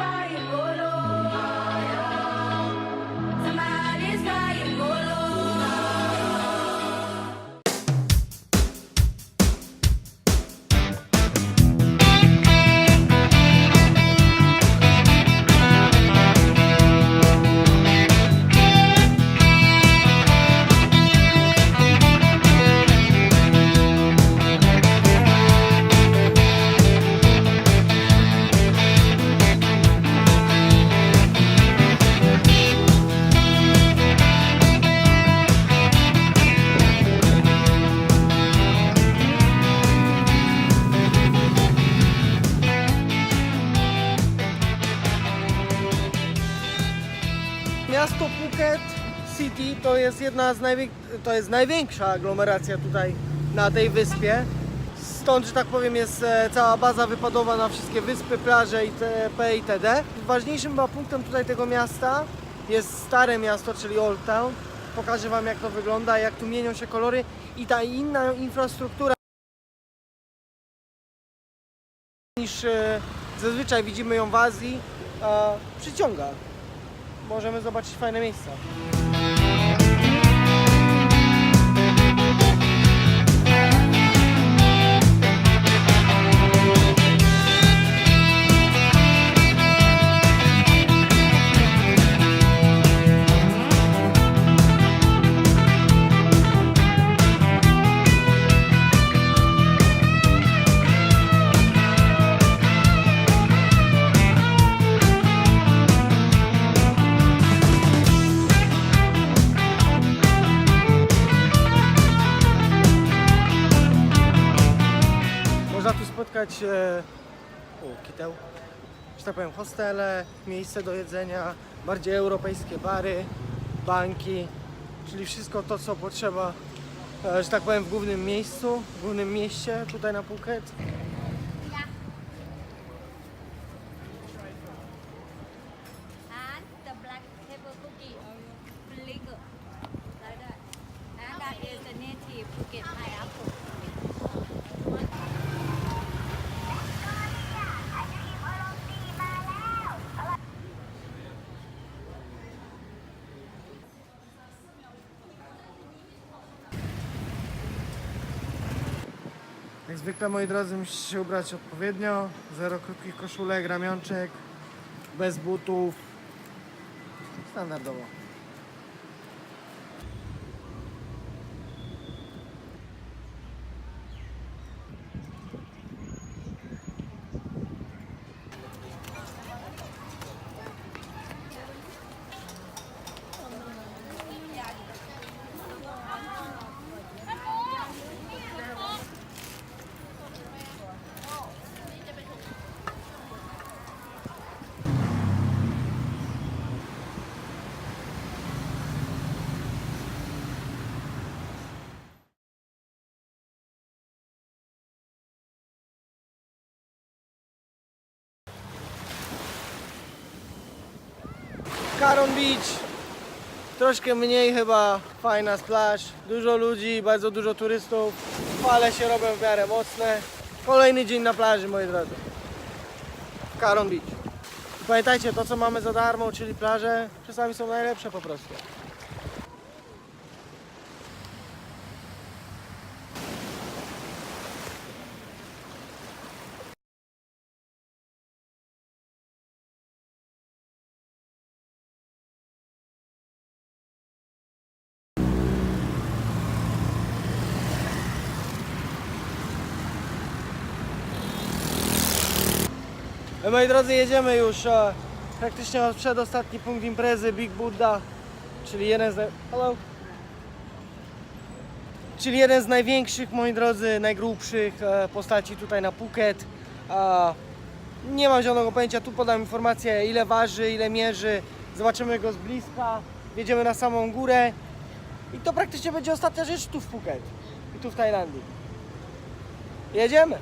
body. Phuket City to jest jedna z to jest największa aglomeracja tutaj na tej wyspie. Stąd, że tak powiem, jest e, cała baza wypadowa na wszystkie wyspy, plaże itp. itd. Ważniejszym punktem tutaj tego miasta jest stare miasto, czyli Old Town. Pokażę Wam jak to wygląda, jak tu mienią się kolory i ta inna infrastruktura niż e, zazwyczaj widzimy ją w Azji, przyciąga możemy zobaczyć fajne miejsca. Spotkać e, o, kiteł, że tak powiem, hostele, miejsce do jedzenia, bardziej europejskie bary, banki, czyli wszystko to, co potrzeba, e, że tak powiem, w głównym miejscu, w głównym mieście tutaj na Phuket. Jak zwykle, moi drodzy, musicie się ubrać odpowiednio. Zero krótkich koszulek, ramionczek, bez butów. Standardowo. Caron Beach. Troszkę mniej chyba fajna splash. Dużo ludzi, bardzo dużo turystów. Fale się robią w miarę mocne. Kolejny dzień na plaży, moi drodzy. Caron Beach. Pamiętajcie, to co mamy za darmo, czyli plaże, czasami są najlepsze po prostu. Moi drodzy, jedziemy już e, praktycznie od przedostatni punkt imprezy Big Buddha, czyli jeden z. Hello. Czyli jeden z największych, moi drodzy, najgrubszych e, postaci tutaj na Phuket. A, nie mam zielonego pojęcia, tu podam informację ile waży, ile mierzy. Zobaczymy go z bliska, jedziemy na samą górę. I to praktycznie będzie ostatnia rzecz tu w Phuket i tu w Tajlandii. Jedziemy!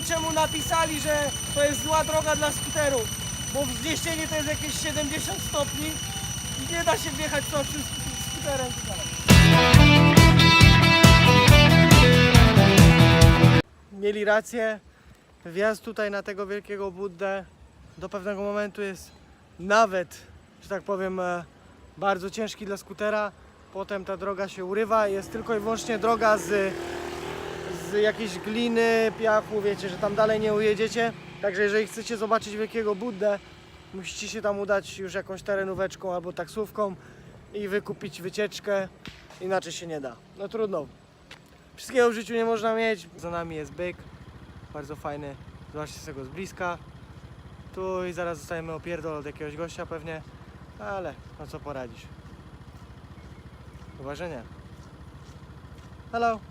Wiem czemu napisali, że to jest zła droga dla skuterów, bo wzniesienie to jest jakieś 70 stopni, Nie da się wjechać prostym sk- skuterem tutaj. Mieli rację. Wjazd tutaj na tego wielkiego Buddę do pewnego momentu jest nawet, że tak powiem, e, bardzo ciężki dla skutera. Potem ta droga się urywa. Jest tylko i wyłącznie droga z, z jakiejś gliny, piachu. Wiecie, że tam dalej nie ujedziecie. Także jeżeli chcecie zobaczyć wielkiego Buddę, musicie się tam udać już jakąś terenóweczką albo taksówką i wykupić wycieczkę. Inaczej się nie da. No trudno. Wszystkiego w życiu nie można mieć. Za nami jest byk. Bardzo fajny. Zobaczcie sobie go z bliska. Tu i zaraz zostajemy opierdol od jakiegoś gościa pewnie. Ale no co poradzić. Chyba. Hello.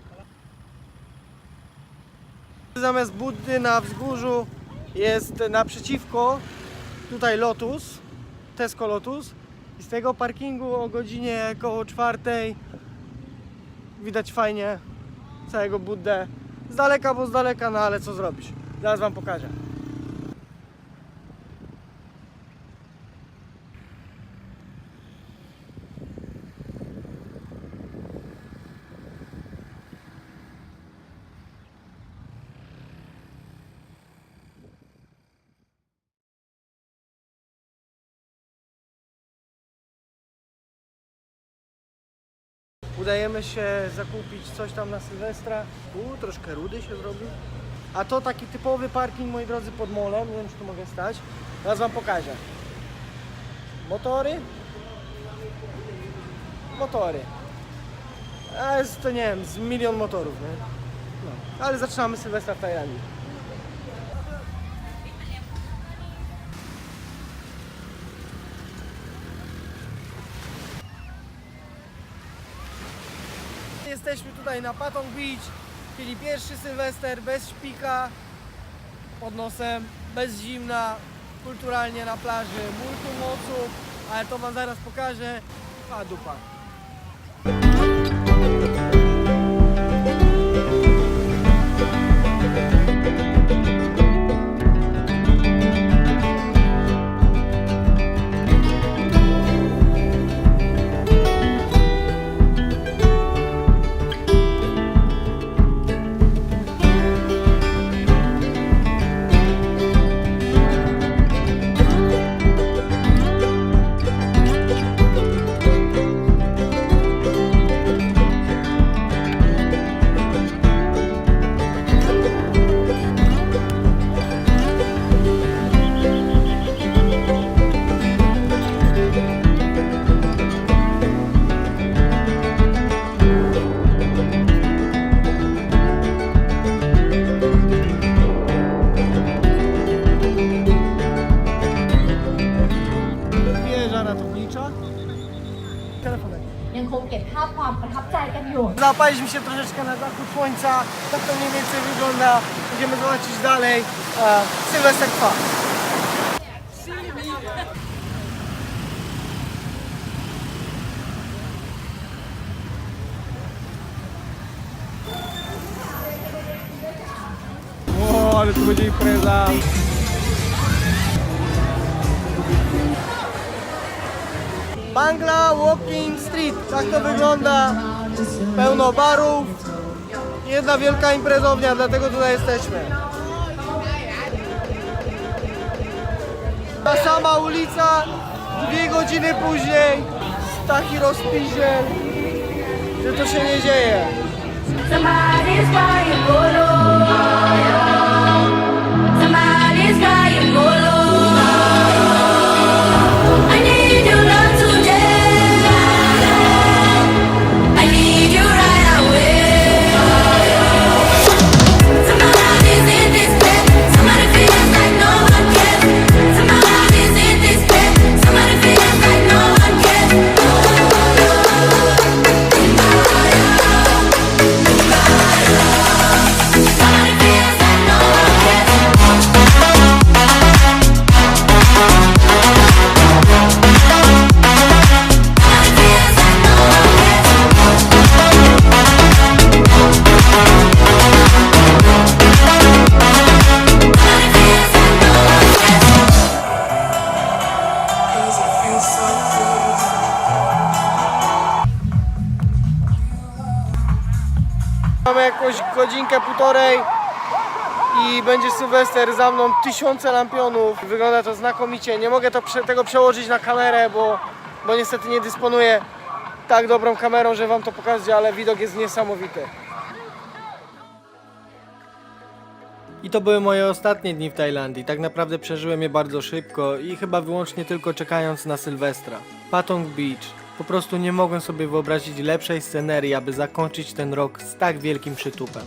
Zamiast Buddy na wzgórzu jest naprzeciwko tutaj Lotus, Tesco Lotus i z tego parkingu o godzinie około czwartej widać fajnie całego Buddę. Z daleka, bo z daleka, no ale co zrobić? Zaraz wam pokażę. Udajemy się zakupić coś tam na Sylwestra. U, troszkę rudy się zrobił. A to taki typowy parking, moi drodzy, pod molem. Nie wiem, czy tu mogę stać. Teraz wam pokażę. Motory. Motory. A jest to, nie wiem, z milion motorów, nie? No. Ale zaczynamy Sylwestra w Tajlandii. Jesteśmy tutaj na Patong Beach, czyli pierwszy Sylwester bez szpika pod nosem, bez zimna, kulturalnie na plaży, multum osób, ale to wam zaraz pokażę. A dupa. Telefonek. ยังคงเก็บภาพความประทับใจกันอยู่ Zapaliśmy się troszeczkę na zachód słońca. Tak to mniej więcej wygląda. Będziemy zobaczyć dalej. E, Sylwester trwa. O, ale tu będzie impreza. Bangla Walking Street. Tak to wygląda. Pełno barów. Jedna wielka imprezownia, dlatego tutaj jesteśmy. Ta sama ulica, dwie godziny później, taki rozpiziel, że to się nie dzieje. Jakąś godzinkę, półtorej i będzie Sylwester za mną tysiące lampionów. Wygląda to znakomicie. Nie mogę to, tego przełożyć na kamerę, bo, bo niestety nie dysponuję tak dobrą kamerą, że wam to pokażę, ale widok jest niesamowity. I to były moje ostatnie dni w Tajlandii. Tak naprawdę przeżyłem je bardzo szybko i chyba wyłącznie tylko czekając na Sylwestra. Patong Beach. Po prostu nie mogłem sobie wyobrazić lepszej scenerii, aby zakończyć ten rok z tak wielkim przytupem.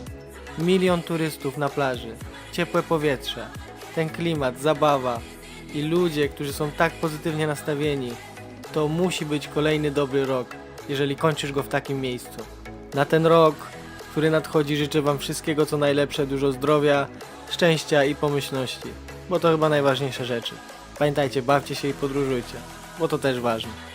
Milion turystów na plaży, ciepłe powietrze, ten klimat, zabawa i ludzie, którzy są tak pozytywnie nastawieni. To musi być kolejny dobry rok, jeżeli kończysz go w takim miejscu. Na ten rok, który nadchodzi, życzę Wam wszystkiego co najlepsze, dużo zdrowia, szczęścia i pomyślności, bo to chyba najważniejsze rzeczy. Pamiętajcie, bawcie się i podróżujcie, bo to też ważne.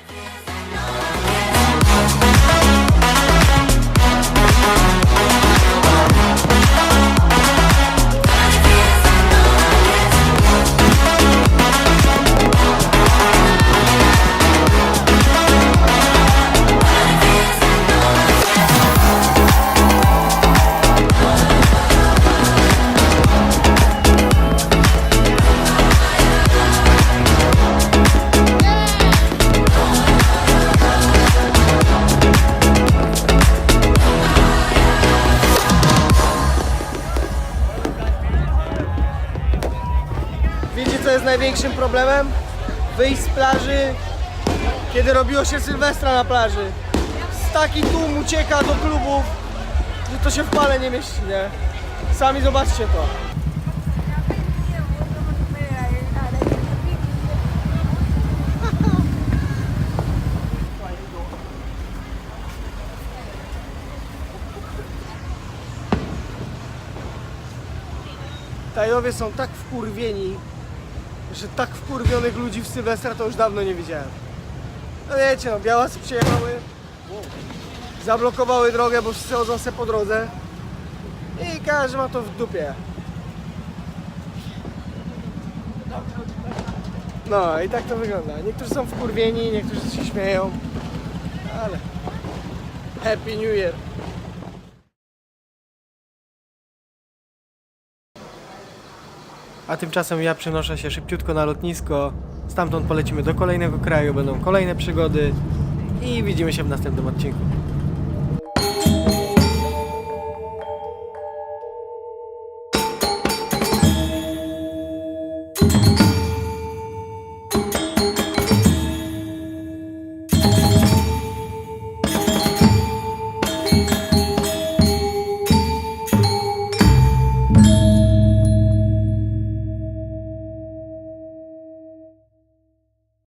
Jest największym problemem? Wyjść z plaży, kiedy robiło się Sylwestra na plaży. Taki tłum ucieka do klubów, że to się w pale nie mieści, nie? Sami zobaczcie to. Tajowie są tak wkurwieni, że tak wkurwionych ludzi w Sylwestra to już dawno nie widziałem. No wiecie, no białasy przyjechały, zablokowały drogę, bo wszyscy chodzą se po drodze i każdy ma to w dupie. No i tak to wygląda. Niektórzy są wkurwieni, niektórzy się śmieją, ale Happy New Year. A tymczasem ja przenoszę się szybciutko na lotnisko. Stamtąd polecimy do kolejnego kraju, będą kolejne przygody i widzimy się w następnym odcinku.